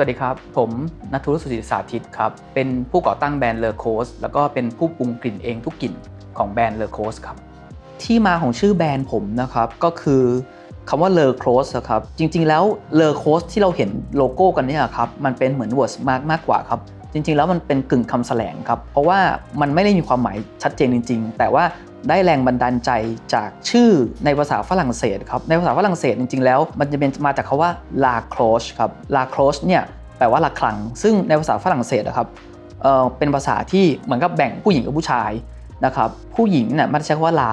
วัสดีครับ ผมนัทธุรสุจิสาธิตครับ เป็นผู้ก่อตั้งแบรนด์เลอโคสแล้วก็เป็นผู้ปรุงกลิ่นเองทุกกลิ่นของแบรนด์เลอโคสครับ ที่มาของชื่อแบรนด์ผมนะครับ ก็คือคำว่าเลอโคสครับ จริงๆแล้วเลอโคสที่เราเห็นโลโก้กันเนี่ยครับ มันเป็นเหมือนเวิร์ดมากมากกว่าครับ จริง ๆ แล้วมันเป็นกึ่งคำแสลงครับ เพราะว่ามันไม่ได้มีความหมายชัดเจนจริง ๆ แต่ว่าได้แรงบันดาลใจจากชื่อในภาษาฝรั่งเศสครับ ในภาษาฝรั่งเศสจริง ๆ แล้ว มันจะเป็นมาจากคาว่า la cloche ครับ la cloche เนี่ยแปลว่าละครัง ซึ่งในภาษาฝรั่งเศสนะครับเเป็นภาษาที่เหมือนกับแบ่งผู้หญิงกับผู้ชายนะครับ ผู้หญิงเนี่ยมันจะใช้คำว่า la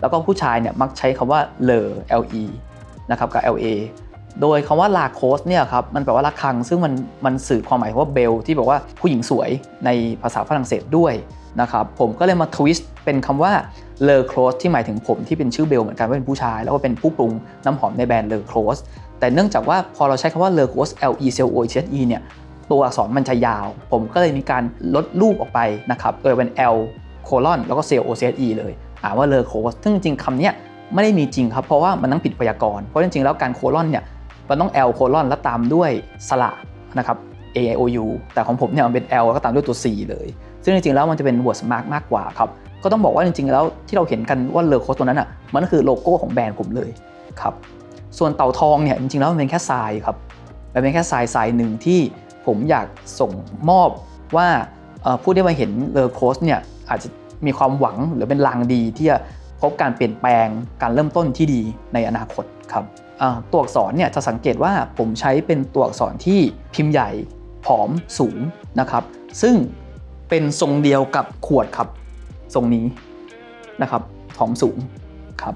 แล้วก็ผู้ชายเนี่ยมักใช้คำว่า le le นะครับกับ la โดยคำว่า la cloche เนี่ยครับมันแปลว่าละครัง ซึ่งมันมันสื่อความหมายว่าเบลที่บอกว่าผู้หญิงสวยในภาษาฝรั่งเศสด้วยนะครับผมก็เลยมาทวิสต์เป็นคำว่าเลอโครสที่หมายถึงผมที่เป็นชื่อเบลเหมือนกันว่าเป็นผู้ชาย แล้วก็เป็นผู้ปรุงน้ำหอมในแบรนด์เลอโครสแต่เนื่องจากว่าพอเราใช้คำว่าเลอโครส L E C O H S E เนี่ยตัวอักษรมันจะยาว ผมก็เลยมีการลดรูปออกไปนะครับโดยเป็น L โคลอนแล้วก็ C O C S E เลยอ่านว่าเลอโครสซึ่งจริงๆคำเนี้ยไม่ได้มีจริงครับเพราะว่ามันต้องผิดไวยากรณ์เพราะจริงๆแล้วการโคลอนเนี่ย มันต้อง L โคลอนแล้วตามด้วยสระนะครับ A I O U แต่ของผมเนี่ยมันเป็น L แล้วก็ตามด้วยตัว C เลย ซึ่งจริงๆแล้วมันจะเป็น word mark มากกว่าครับ ก็ต้องบอกว่าจริงๆแล้วที่เราเห็นกันว่าเลอโคสตัวนั้นอะ มันก็คือโลโก้ของแบรนด์ผมเลยครับ ส่วนเต่าทองเนี่ยจริงๆแล้วมันเป็นแค่ทรายครับ มันเป็นแค่ทรายทรายหนึ่งที่ผมอยากส่งมอบว่าผู้ที่มาเห็นเลอโคสเนี่ยอาจจะมีความหวังหรือเป็นลางดีที่จะพบการเปลี่ยนแปลงการเริ่มต้นที่ดีในอนาคต ครับตัวอักษรเนี่ยจะสังเกตว่าผมใช้เป็นตัวอักษรที่พิมพ์ใหญ่ผอมสูงนะครับ ซึ่งเป็นทรงเดียวกับขวดครับทรงนี้นะครับผอมสูงครับ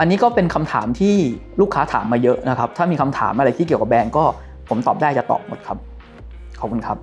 อันนี้ก็เป็นคำถามที่ลูกค้าถามมาเยอะนะครับ ถ้ามีคำถามอะไรที่เกี่ยวกับแบรนด์ก็ผมตอบได้จะตอบหมดครับ ขอบคุณครับ